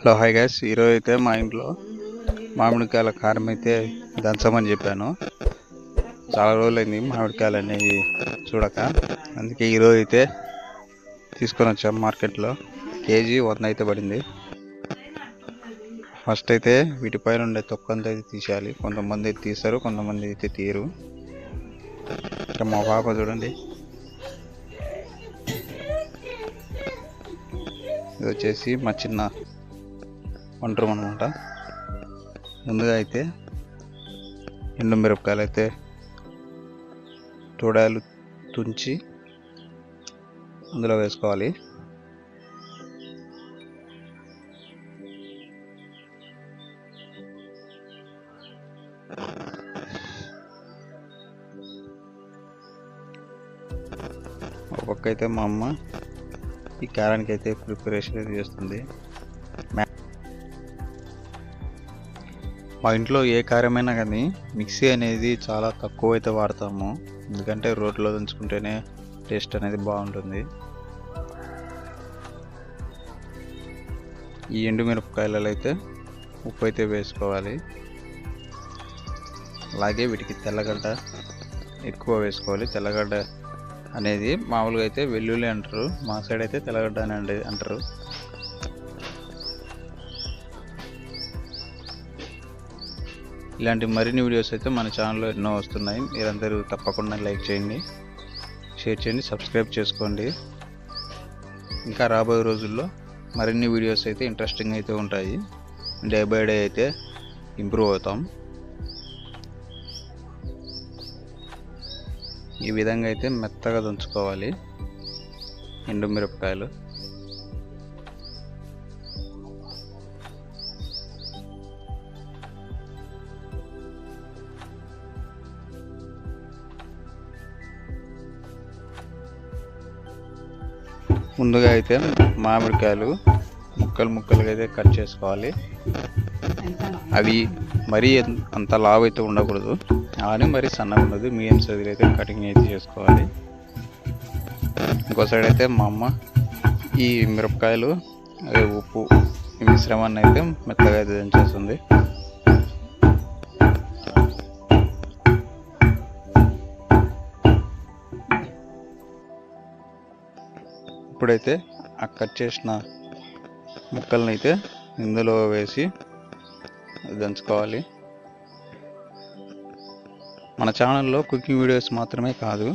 Hello hi guys ఈరోజు అయితే మా ఇంట్లో మామిడికాయల కారం అయితే దంచమని చెప్పాను. చాలా రోజులైంది మామిడికాయలు అనేవి చూడక. అందుకే ఈరోజు అయితే తీసుకొని వచ్చాం మార్కెట్లో. కేజీ వంద అయితే పడింది. ఫస్ట్ అయితే వీటిపైన ఉండే తొక్కంతా అయితే తీసేయాలి. కొంతమంది అయితే తీస్తారు కొంతమంది అయితే తీయరు. ఇక్కడ మా పాప చూడండి. ఇది వచ్చేసి మా చిన్న వంట రూమ్ అనమాట ముందుగా అయితే ఎండు మిరపకాయలు అయితే తోడాలు తుంచి అందులో వేసుకోవాలి. ఒక పక్క అయితే మా అమ్మ ఈ కారానికి అయితే ప్రిపరేషన్ అయితే చేస్తుంది. మా ఇంట్లో ఏ కార్యమైనా కానీ మిక్సీ అనేది చాలా తక్కువ అయితే వాడతాము. ఎందుకంటే రోట్లో దంచుకుంటేనే టేస్ట్ అనేది బాగుంటుంది. ఈ ఎండుమిరపకాయలలో అయితే ఉప్పు అయితే వేసుకోవాలి. అలాగే వీటికి తెల్లగడ్డ ఎక్కువ వేసుకోవాలి. తెల్లగడ్డ అనేది మామూలుగా అయితే వెల్లుల్లి అంటారు. మా సైడ్ అయితే తెల్లగడ్డ అని అండి అంటారు. ఇలాంటి మరిన్ని వీడియోస్ అయితే మన ఛానల్లో ఎన్నో వస్తున్నాయి. మీరందరూ తప్పకుండా లైక్ చేయండి షేర్ చేయండి సబ్స్క్రైబ్ చేసుకోండి. ఇంకా రాబోయే రోజుల్లో మరిన్ని వీడియోస్ అయితే ఇంట్రెస్టింగ్ అయితే ఉంటాయి. డే బై డే అయితే ఇంప్రూవ్ అవుతాం. ఈ విధంగా అయితే మెత్తగా దంచుకోవాలి. ఎండు ముందుగా అయితే మామిడికాయలు ముక్కలు ముక్కలుగా అయితే కట్ చేసుకోవాలి. అవి మరీ అంత లావు అయితే ఉండకూడదు. కానీ మరీ సన్నగా ఉండదు. మీడియం సైజులో అయితే కటింగ్ అయితే చేసుకోవాలి. ఇంకో సైడ్ అయితే మా అమ్మ ఈ మిరపకాయలు అదే ఉప్పు ఈ మిశ్రమాన్ని అయితే మెత్తగా అయితే దంచేస్తుంది. ఇప్పుడైతే ఆ కట్ చేసిన ముక్కల్ని అయితే ఇందులో వేసి దంచుకోవాలి. మన ఛానల్లో కుకింగ్ వీడియోస్ మాత్రమే కాదు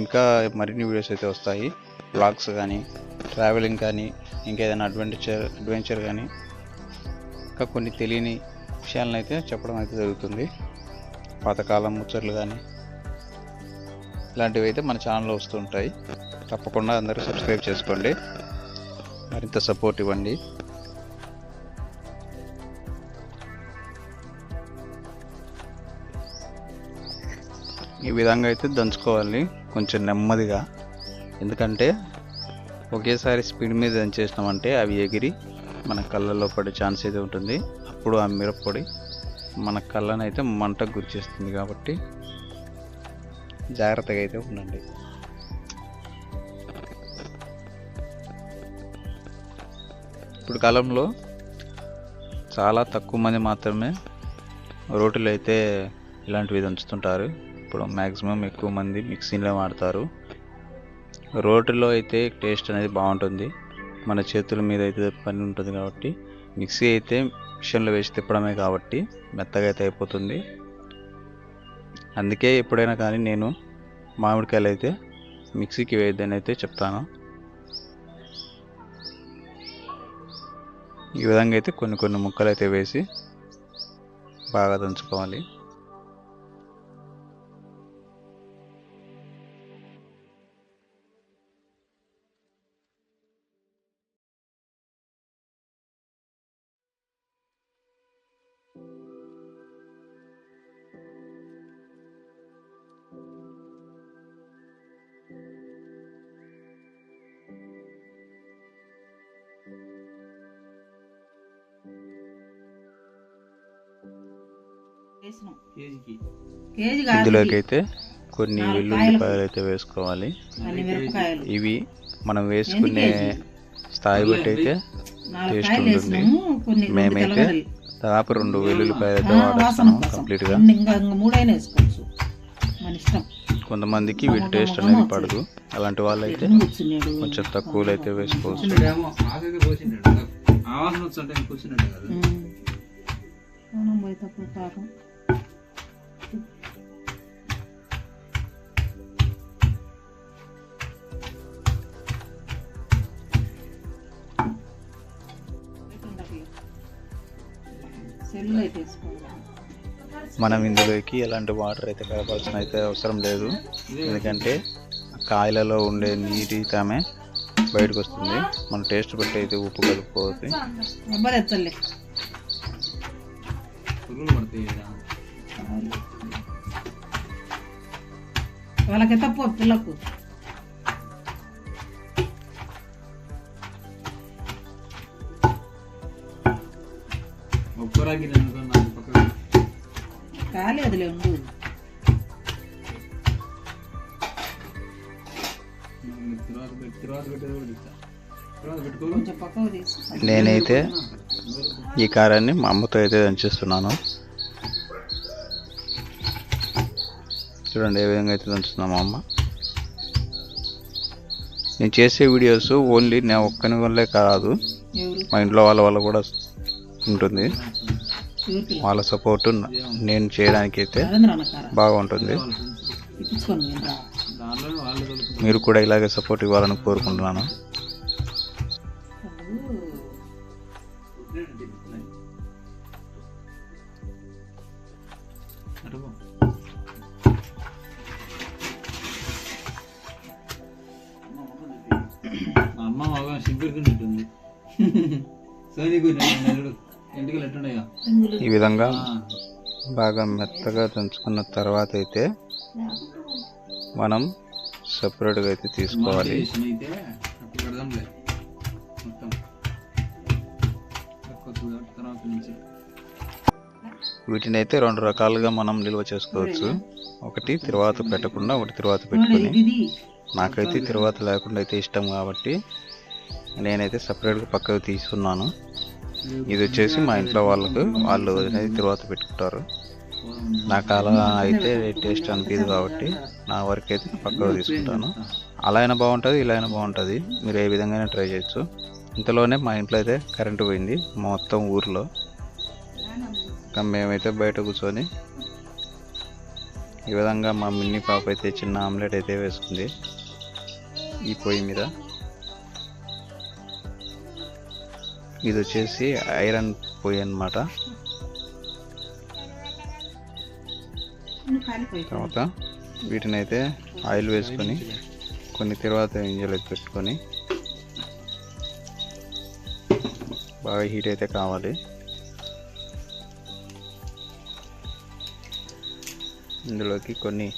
ఇంకా మరిన్ని వీడియోస్ అయితే వస్తాయి. బ్లాగ్స్ కానీ ట్రావెలింగ్ కానీ ఇంకేదైనా అడ్వెంచర్ అడ్వెంచర్ కానీ ఇంకా కొన్ని తెలియని విషయాలను అయితే చెప్పడం అయితే జరుగుతుంది. పాతకాలం ముచ్చట్లు కానీ ఇలాంటివి అయితే మన ఛానల్లో వస్తుంటాయి. తప్పకుండా అందరూ సబ్స్క్రైబ్ చేసుకోండి. మరింత సపోర్ట్ ఇవ్వండి. ఈ విధంగా అయితే దంచుకోవాలి కొంచెం నెమ్మదిగా. ఎందుకంటే ఒకేసారి స్పీడ్ మీద దంచేసినామంటే అవి ఎగిరి మన కళ్ళల్లో పడే ఛాన్స్ అయితే ఉంటుంది. అప్పుడు ఆ మిరప్పొడి మన కళ్ళను అయితే మంటకు గురిచేస్తుంది కాబట్టి జాగ్రత్తగా అయితే ఉండండి. ఇప్పుడు కాలంలో చాలా తక్కువ మంది మాత్రమే రోటీలు అయితే ఇలాంటివి దంచుతుంటారు ఇప్పుడు మ్యాక్సిమం ఎక్కువ మంది మిక్సీలో వాడతారు. రోటీలో అయితే టేస్ట్ అనేది బాగుంటుంది. మన చేతుల మీద అయితే పని ఉంటుంది కాబట్టి మిక్సీ అయితే మిషన్లో వేసి తిప్పడమే కాబట్టి మెత్తగా అయితే అయిపోతుంది. అందుకే ఎప్పుడైనా కానీ నేను మామిడికాయలు అయితే మిక్సీకి వేయద్దని అయితే చెప్తాను. ఈ విధంగా అయితే కొన్ని కొన్ని ముక్కలు అయితే వేసి బాగా దంచుకోవాలి. ఇందులోకి ఇది. అయితే కొన్ని వెల్లుల్లిపాయలు అయితే వేసుకోవాలి. ఇవి మనం వేసుకునే స్థాయి బట్టి అయితే టేస్ట్ ఉంటుంది. మేమైతే. దాదాపు రెండు వెల్లుల్లిపాయలతో ఆ, వాసన వాడేస్తాము కంప్లీట్గా. రెండు ఇంకా ఇంకా మూడైనా వేసుకోవచ్చు. మన ఇష్టం. కొంతమందికి వీటి టేస్ట్ అనేది పడదు. అలాంటి వాళ్ళైతే ఎన్ని కూర్చున్నాడు. కొంచెం తక్కువలో అయితే వేసుకోవచ్చు. ఆవాసన మనం ఇందులోకి ఎలాంటి వాటర్ అయితే కలపాల్సిన అయితే అవసరం లేదు. ఎందుకంటే కాయలలో ఉండే నీటితమే బయటకు వస్తుంది. మన టేస్ట్ బట్టి అయితే ఉప్పు కలుపుకోవచ్చు. వాళ్ళకి తప్పు పిల్లకు. ఒక్కరాకి పక్కకు తీసి నేనైతే ఈ కారాన్ని మా అమ్మతో అయితే దంచిస్తున్నాను. చూడండి ఏ విధంగా అయితే దంచుతున్నాం మా అమ్మ. నేను చేసే వీడియోస్ ఓన్లీ నేను ఒక్కని వల్లే కాదు మా ఇంట్లో వాళ్ళ వల్ల కూడా ఉంటుంది. వాళ్ళ సపోర్ట్ నేను చేయడానికి అయితే బాగుంటుంది. మీరు కూడా ఇలాగే సపోర్ట్ ఇవ్వాలని కోరుకుంటున్నాను. అమ్మ మగ సింపుల్ ఉంటుంది. ఈ విధంగా బాగా మెత్తగా దంచుకున్న తర్వాత అయితే మనం సపరేట్గా అయితే తీసుకోవాలి. వీటిని అయితే రెండు రకాలుగా మనం నిల్వ చేసుకోవచ్చు. ఒకటి తిరువాత పెట్టకుండా ఒకటి తిరువాత పెట్టుకొని. నాకైతే తిరువాత లేకుండా అయితే ఇష్టం కాబట్టి నేనైతే సపరేట్గా పక్కకు తీసుకున్నాను. ఇది వచ్చేసి మా ఇంట్లో వాళ్ళకు వాళ్ళు అనేది తర్వాత పెట్టుకుంటారు. నాకు అలా అయితే టేస్ట్ అనిపించదు కాబట్టి నా వరకు అయితే పక్కకు తీసుకుంటాను. అలా అయినా బాగుంటుంది ఇలా అయినా బాగుంటుంది. మీరు ఏ విధంగా ట్రై చేయొచ్చు. ఇంతలోనే మా ఇంట్లో అయితే కరెంటు పోయింది మొత్తం ఊర్లో. ఇంకా మేమైతే బయట కూర్చొని ఈ విధంగా మా మిన్ని పాప అయితే చిన్న ఆమ్లెట్ అయితే వేసుకుంది. ఈ పొయ్యి మీద. ఇది వచ్చేసి ఐరన్ పొయ్యి అన్నమాట. కాలిపోయి తర్వాత వీటిని అయితే ఆయిల్ వేసుకొని కొన్ని తర్వాత గింజలు పెట్టుకొని బాగా హీట్ అయితే కావాలి. ఇందులోకి కొన్ని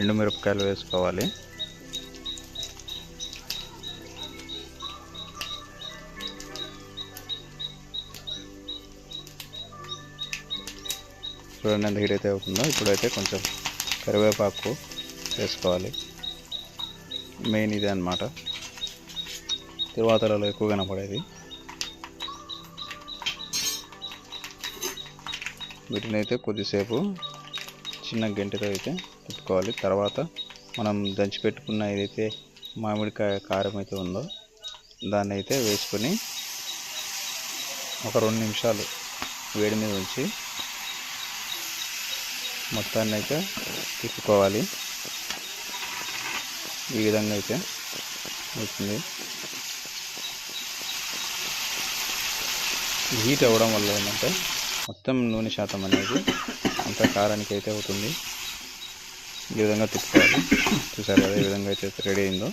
ఎండుమిరపకాయలు వేసుకోవాలి. చూడండి ఎంత హీట్ అయితే అవుతుందో ఇప్పుడైతే కొంచెం కరివేపాకు వేసుకోవాలి. మెయిన్ ఇదే అన్నమాట. తిరువాతలలో ఎక్కువ కనపడేది. వీటిని అయితే కొద్దిసేపు చిన్న గంటతో అయితే పెట్టుకోవాలి. తర్వాత మనం దంచి పెట్టుకున్న ఏదైతే మామిడికాయ కారం అయితే ఉందో దాన్ని అయితే వేసుకొని ఒక రెండు నిమిషాలు వేడి మీద ఉంచి మొత్తాన్ని అయితే తిప్పుకోవాలి. ఈ విధంగా అయితే అవుతుంది. హీట్ అవ్వడం వల్ల ఏంటంటే మొత్తం నూనె శాతం అనేది అంత కారానికి అయితే అవుతుంది. ఈ విధంగా తిప్పుకోవాలి. చూసారు కదా ఈ విధంగా అయితే రెడీ అయిందో.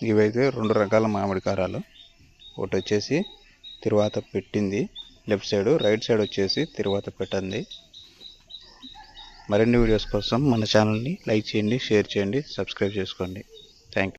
ఇవైతే రెండు రకాల మామిడి కారాలు. ఒకటి వచ్చేసి తిరువాత పెట్టింది. లెఫ్ట్ సైడ్ రైట్ సైడ్ వచ్చేసి తిరువాత పెట్టండి మరిన్ని వీడియోస్ కోసం మన ఛానల్ని లైక్ చేయండి షేర్ చేయండి సబ్స్క్రైబ్ చేసుకోండి.